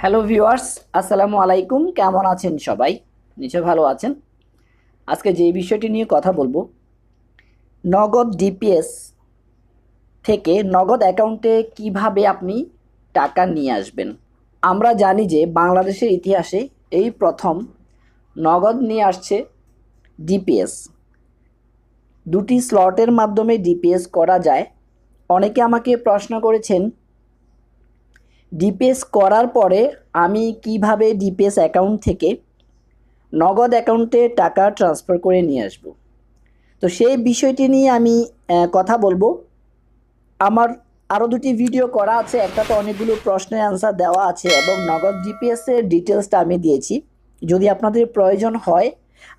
Hello viewers আসসালামু আলাইকুম কেমন আছেন সবাই? নিশ্চয় ভালো আছেন। আজকে যে বিষয়টি নিয়ে কথা বলব, নগদ ডিপিএস থেকে নগদ অ্যাকাউন্টে কীভাবে আপনি টাকা নিয়ে আসবেন? আমরা জানি যে বাংলাদেশের ইতিহাসে এই প্রথম নগদ নিয়ে আসছে ডিপিএস দুটি স্লটের মাধ্যমে ডিপিএস করা যায়। অনেকে আমাকে প্রশ্ন করেছেন ডিপিএস করার পরে আমি কীভাবে ডিপিএস অ্যাকাউন্ট থেকে নগদ অ্যাকাউন্টে টাকা ট্রান্সফার করে নিয়ে আসব? তো সেই বিষয়টি নিয়ে আমি কথা বলব। আমার আরও দুটি ভিডিও করা আছে একটাতে অনেকগুলো প্রশ্নের অ্যান্সার দেওয়া আছে এবং নগদ জিপিএসের ডিটেলসটা আমি দিয়েছি। যদি আপনাদের প্রয়োজন হয়,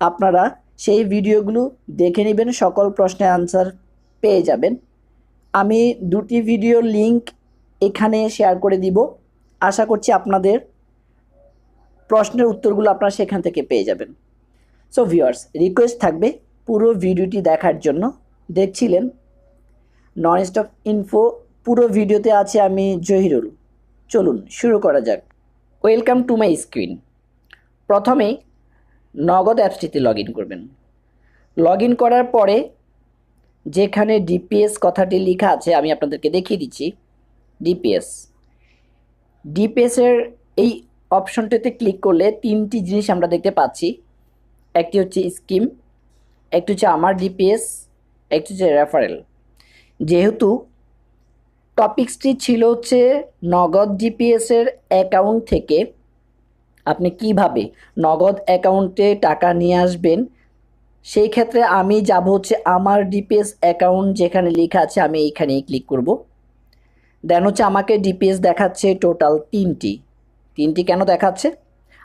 আপনারা সেই ভিডিওগুলো দেখে নেবেন, সকল প্রশ্নের অ্যান্সার পেয়ে যাবেন। আমি দুটি ভিডিওর লিংক এখানে শেয়ার করে দিব। আশা করছি আপনাদের প্রশ্নের উত্তরগুলো আপনারা সেখান থেকে পেয়ে যাবেন। সো ভিউয়ার্স রিকোয়েস্ট থাকবে পুরো ভিডিওটি দেখার জন্য। দেখছিলেন? নন স্টপ ইনফো পুরো ভিডিওতে আছে আমি জহিরুল। চলুন, শুরু করা যাক। ওয়েলকাম টু মাই স্ক্রিন প্রথমেই নগদ অ্যাপসটিতে লগ ইন করবেন। লগ ইন করার পরে যেখানে ডিপিএস কথাটি লেখা আছে, আমি আপনাদেরকে দেখিয়ে দিচ্ছি। ডিপিএস ডিপিএসের এই অপশনটাতে ক্লিক করলে তিনটি জিনিস আমরা দেখতে পাচ্ছি। একটি হচ্ছে স্কিম একটি হচ্ছে আমার ডিপিএস একটি হচ্ছে রেফারেল যেহেতু টপিক্সটি ছিল হচ্ছে নগদ ডিপিএসের অ্যাকাউন্ট থেকে, আপনি কীভাবে নগদ অ্যাকাউন্টে টাকা নিয়ে আসবেন, সেই ক্ষেত্রে আমি যাব হচ্ছে আমার ডিপিএস অ্যাকাউন্ট যেখানে লেখা আছে, আমি এইখানেই ক্লিক করব। দেন হচ্ছে আমাকে ডিপিএস দেখাচ্ছে টোটাল তিনটি। তিনটি কেন দেখাচ্ছে?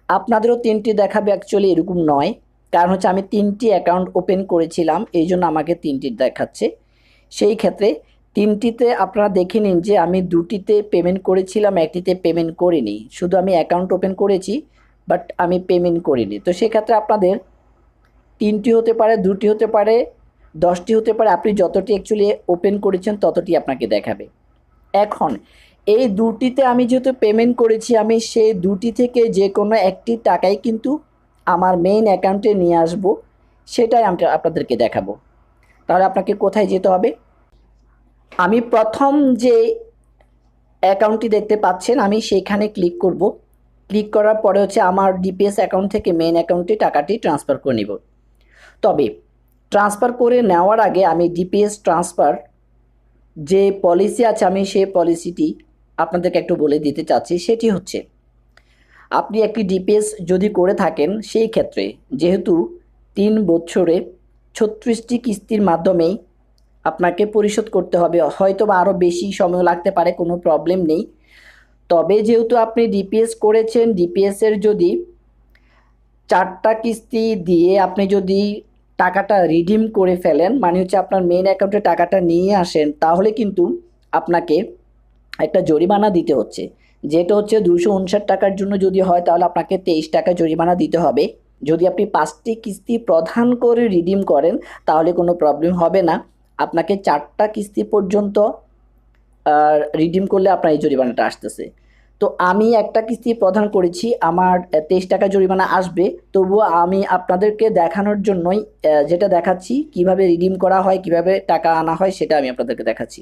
আপনাদেরও তিনটি দেখাবে অ্যাকচুয়ালি এরকম নয়। কারণ হচ্ছে আমি তিনটি অ্যাকাউন্ট ওপেন করেছিলাম, এই জন্য আমাকে তিনটি দেখাচ্ছে। সেই ক্ষেত্রে তিনটিতে আপনারা দেখে নিন যে আমি দুটিতে পেমেন্ট করেছিলাম, একটিতে পেমেন্ট করিনি। শুধু আমি অ্যাকাউন্ট ওপেন করেছি বাট আমি পেমেন্ট করিনি। তো সেক্ষেত্রে আপনাদের তিনটি হতে পারে, দুটি হতে পারে, দশটি হতে পারে, আপনি যতটি অ্যাকচুয়ালি ওপেন করেছেন ততটি আপনাকে দেখাবে। এখন, এই দুটিতে আমি যেহেতু পেমেন্ট করেছি, আমি সেই দুটি থেকে যে কোনো একটি টাকাই কিন্তু আমার মেইন অ্যাকাউন্টে নিয়ে আসব, সেটাই আমি আপনাদেরকে দেখাবো। তাহলে আপনাকে কোথায় যেতে হবে? আমি প্রথম যে অ্যাকাউন্টটি দেখতে পাচ্ছেন, আমি সেইখানে ক্লিক করব। ক্লিক করার পরে হচ্ছে আমার ডিপিএস অ্যাকাউন্ট থেকে মেইন অ্যাকাউন্টে টাকাটি ট্রান্সফার করে নিব। তবে ট্রান্সফার করে নেওয়ার আগে আমি ডিপিএস ট্রান্সফার যে পলিসি আছে, আমি সেই পলিসিটি আপনাদেরকে একটু বলে দিতে চাচ্ছি, সেটি হচ্ছে, আপনি একটি ডিপিএস যদি করে থাকেন, সেই ক্ষেত্রে যেহেতু তিন বছরে ছত্রিশটি কিস্তির মাধ্যমেই আপনাকে পরিশোধ করতে হবে হয়তো বা আরও বেশি সময় লাগতে পারে, কোনো প্রবলেম নেই। তবে যেহেতু আপনি ডিপিএস করেছেন ডিপিএসের যদি চারটা কিস্তি দিয়ে আপনি যদি টাকাটা রিডিম করে ফেলেন মানে হচ্ছে আপনার মেন অ্যাকাউন্টে টাকাটা নিয়ে আসেন, তাহলে কিন্তু আপনাকে একটা জরিমানা দিতে হচ্ছে। যেটা হচ্ছে দুশো উনষাট টাকার জন্য যদি হয়, তাহলে আপনাকে তেইশ টাকা জরিমানা দিতে হবে। যদি আপনি পাঁচটি কিস্তি প্রধান করে রিডিম করেন, তাহলে কোনো প্রবলেম হবে না। আপনাকে চারটা কিস্তি পর্যন্ত রিডিম করলে আপনার এই জরিমানাটা আসতেছে। তো আমি একটা কিস্তি প্রদান করেছি, আমার তেইশ টাকা জরিমানা আসবে। তবুও আমি আপনাদেরকে দেখানোর জন্যই যেটা দেখাচ্ছি, কীভাবে রিডিম করা হয়, কীভাবে টাকা আনা হয়, সেটা আমি আপনাদেরকে দেখাচ্ছি।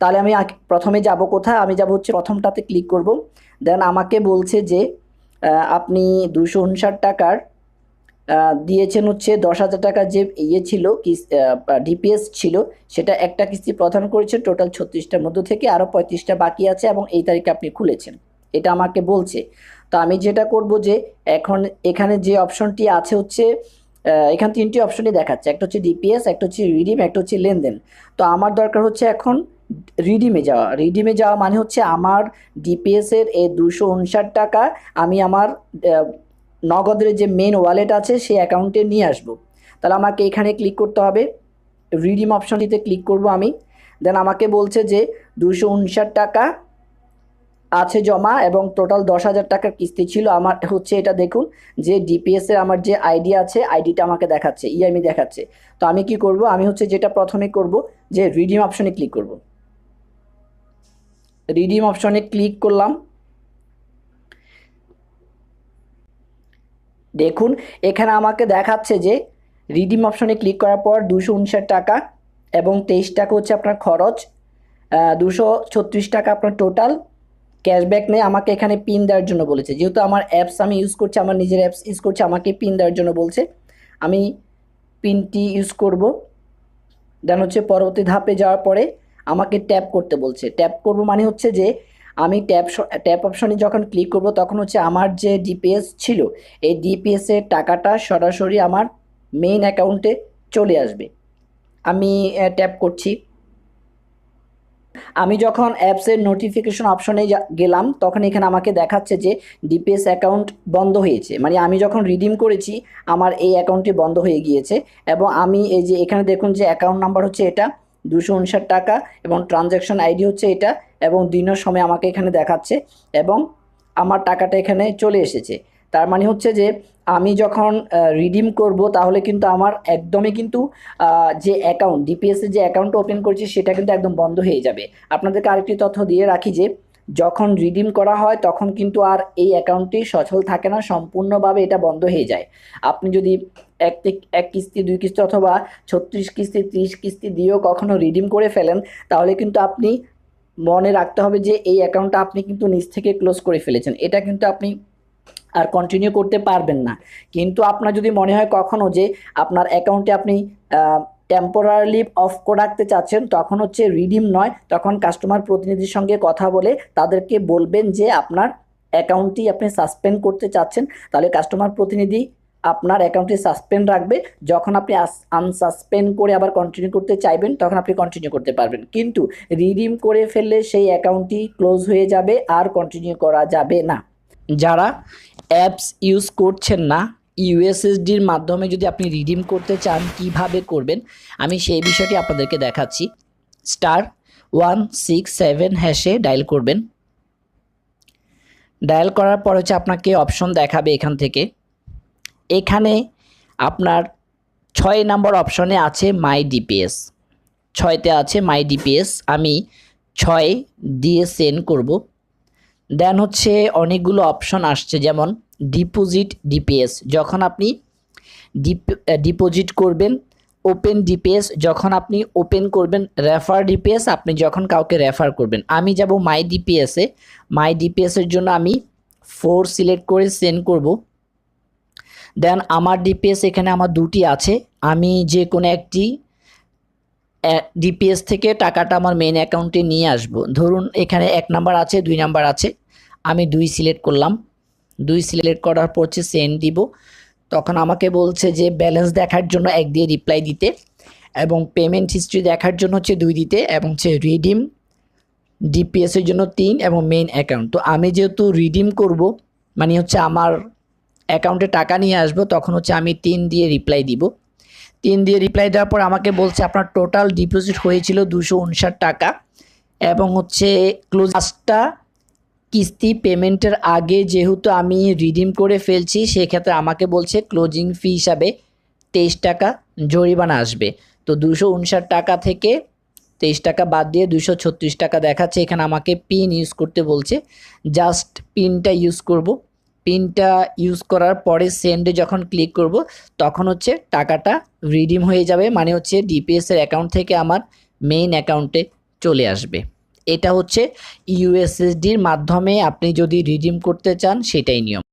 তাহলে আমি প্রথমে যাব কোথায়? আমি যাব হচ্ছে প্রথমটাতে ক্লিক করব। দেন আমাকে বলছে যে আপনি দুশো উনষাট টাকার দিয়েছেন হচ্ছে দশ হাজার টাকার যে ইয়ে ছিল ডিপিএস ছিল, সেটা একটা কিস্তি প্রদান করেছেন। টোটাল ছত্রিশটার মধ্যে থেকে আরও পঁয়ত্রিশটা বাকি আছে এবং এই তারিখে আপনি খুলেছেন। এটা আমাকে বলছে। তো আমি যেটা করব যে, এখন এখানে যে অপশনটি আছে হচ্ছে এখান তিনটি অপশনই দেখাচ্ছে। একটা হচ্ছে ডিপিএস একটা হচ্ছে রিডিম একটা হচ্ছে লেনদেন। তো আমার দরকার হচ্ছে এখন রিডিমে যাওয়া। রিডিমে যাওয়া মানে হচ্ছে আমার ডিপিএসের এই দুশো উনষাট টাকা আমি আমার নগদের যে মেন ওয়ালেট আছে, সেই অ্যাকাউন্টে নিয়ে আসব। তাহলে আমাকে এখানে ক্লিক করতে হবে। রিডিম অপশনটিতে ক্লিক করব আমি। দেন আমাকে বলছে যে দুশো উনষাট টাকা আছে জমা এবং টোটাল দশ হাজার টাকার কিস্তি ছিল। আমার হচ্ছে এটা দেখুন, যে ডিপিএস এর আমার যে আইডি আছে আইডিটা আমাকে দেখাচ্ছে ইএমই দেখাচ্ছে। তো আমি কি করব? আমি হচ্ছে যেটা প্রথমে করব, যে রিডিম অপশনে ক্লিক করব। রিডিম অপশনে ক্লিক করলাম। দেখুন, এখানে আমাকে দেখাচ্ছে যে রিডিম অপশনে ক্লিক করার পর দুশো উনষাট টাকা এবং তেইশ টাকা হচ্ছে আপনার খরচ দুশো ছত্রিশ টাকা আপনার টোটাল ক্যাশব্যাক নেই আমাকে এখানে পিন দেওয়ার জন্য বলেছে। যেহেতু আমার অ্যাপস আমি ইউজ করছি, আমার নিজের অ্যাপস ইউজ করছি, আমাকে পিন দেওয়ার জন্য বলছে। আমি পিনটি ইউজ করব। দেন হচ্ছে পরবর্তী ধাপে যাওয়ার পরে আমাকে ট্যাপ করতে বলছে। ট্যাপ করব মানে হচ্ছে যে আমি ট্যাপ ট্যাপ অপশনে যখন ক্লিক করব, তখন হচ্ছে আমার যে ডিপিএস ছিল, এই ডিপিএসের টাকাটা সরাসরি আমার মেইন অ্যাকাউন্টে চলে আসবে। আমি ট্যাপ করছি। আমি যখন অ্যাপসের নোটিফিকেশন অপশনে গেলাম, তখন এখানে আমাকে দেখাচ্ছে যে ডিপিএস অ্যাকাউন্ট বন্ধ হয়েছে। মানে আমি যখন রিডিম করেছি, আমার এই অ্যাকাউন্টটি বন্ধ হয়ে গিয়েছে এবং আমি এই যে এখানে দেখুন যে অ্যাকাউন্ট নাম্বার হচ্ছে এটা, দুশো উনষাট টাকা এবং ট্রানজ্যাকশন আইডি হচ্ছে এটা এবং দিনের সময় আমাকে এখানে দেখাচ্ছে এবং আমার টাকাটা এখানে চলে এসেছে। তার মানে হচ্ছে যে আমি যখন রিডিম করব তাহলে কিন্তু আমার একদমই কিন্তু যে অ্যাকাউন্ট ডিপিএসের যে অ্যাকাউন্ট ওপেন করছি সেটা কিন্তু একদম বন্ধ হয়ে যাবে। আপনাদেরকে আরেকটি তথ্য দিয়ে রাখি যে, যখন রিডিম করা হয় তখন কিন্তু আর এই অ্যাকাউন্টটি সচল থাকে না, সম্পূর্ণভাবে এটা বন্ধ হয়ে যায়। আপনি যদি এক এক কিস্তি, দুই কিস্তি অথবা ছত্রিশ কিস্তি, ত্রিশ কিস্তি দিয়েও কখনো রিডিম করে ফেলেন, তাহলে কিন্তু আপনি মনে রাখতে হবে যে এই অ্যাকাউন্টটা আপনি কিন্তু নিজ থেকে ক্লোজ করে ফেলেছেন। এটা কিন্তু আপনি আর কন্টিনিউ করতে পারবেন না। কিন্তু আপনার যদি মনে হয় কখনও যে আপনার অ্যাকাউন্টে আপনি টেম্পোরারিলি অফ করে রাখতে চাচ্ছেন, তখন হচ্ছে রিডিম নয়। তখন কাস্টমার প্রতিনিধির সঙ্গে কথা বলে তাদেরকে বলবেন যে আপনার অ্যাকাউন্টটি আপনি সাসপেন্ড করতে চাচ্ছেন। তাহলে কাস্টমার প্রতিনিধি আপনার অ্যাকাউন্টটি সাসপেন্ড রাখবে, যখন আপনি আনসাসপেন্ড করে আবার কন্টিনিউ করতে চাইবেন, তখন আপনি কন্টিনিউ করতে পারবেন। কিন্তু রিডিম করে ফেললে সেই অ্যাকাউন্টটি ক্লোজ হয়ে যাবে আর কন্টিনিউ করা যাবে না। যারা অ্যাপস ইউজ করছেন না ইউএসএসডির মাধ্যমে যদি আপনি রিডিম করতে চান, কীভাবে করবেন? আমি সেই বিষয়টি আপনাদেরকে দেখাচ্ছি। স্টার ওয়ান সিক্স সেভেন হ্যাশে ডায়াল করবেন। ডায়াল করার পর হচ্ছে আপনাকে অপশন দেখাবে এখান থেকে। এখানে আপনার ছয় নম্বর অপশনে আছে মাই ডিপিএস। ছয়তে আছে মাই ডিপিএস, আমি ছয় দিয়ে সেন্ড করব। দেন হচ্ছে অনেকগুলো অপশন আসছে, যেমন ডিপোজিট ডিপিএস। যখন আপনি ডিপোজিট করবেন, ওপেন ডিপিএস, যখন আপনি ওপেন করবেন, রেফার ডিপিএস, আপনি যখন কাউকে রেফার করবেন। আমি যাব মাই ডিপিএসে মাই ডিপিএসের জন্য আমি ফোর সিলেক্ট করে সেন্ড করব। দেন আমার ডিপিএস এখানে আমার দুটি আছে। আমি যে কোনো একটি ডিপিএস থেকে টাকাটা আমার মেন অ্যাকাউন্টে নিয়ে আসব। ধরুন এখানে এক নাম্বার আছে, দুই নাম্বার আছে। আমি দুই সিলেক্ট করলাম। দুই সিলেক্ট করার পর হচ্ছে সেন্ড দিব। তখন আমাকে বলছে যে ব্যালেন্স দেখার জন্য এক দিয়ে রিপ্লাই দিতে এবং পেমেন্ট হিস্ট্রি দেখার জন্য হচ্ছে দুই দিতে এবং হচ্ছে রিডিম ডিপিএসের জন্য তিন এবং মেন অ্যাকাউন্ট তো আমি যেহেতু রিডিম করব মানে হচ্ছে আমার অ্যাকাউন্টে টাকা নিয়ে আসব, তখন হচ্ছে আমি তিন দিয়ে রিপ্লাই দিব। তিন দিয়ে রিপ্লাই দেওয়ার পর আমাকে বলছে আপনার টোটাল ডিপোজিট হয়েছিল দুশো উনষাট টাকা এবং হচ্ছে ক্লোজ পাঁচটা কিস্তি পেমেন্টের আগে যেহেতু আমি রিডিম করে ফেলছি, সেক্ষেত্রে আমাকে বলছে ক্লোজিং ফি হিসাবে তেইশ টাকা জরিমানা আসবে। তো দুশো উনষাট টাকা থেকে তেইশ টাকা বাদ দিয়ে দুশো ছত্রিশ টাকা দেখাচ্ছে, এখানে আমাকে পিন ইউজ করতে বলছে। জাস্ট পিনটা ইউজ করব। পিনটা ইউজ করার পরে সেন্ডে যখন ক্লিক করব, তখন হচ্ছে টাকাটা রিডিম হয়ে যাবে। মানে হচ্ছে ডিপিএসের অ্যাকাউন্ট থেকে আমার মেইন অ্যাকাউন্টে চলে আসবে। এটা হচ্ছে ইউএসএসডির মাধ্যমে আপনি যদি রিডিম করতে চান, সেটাই নিয়ম।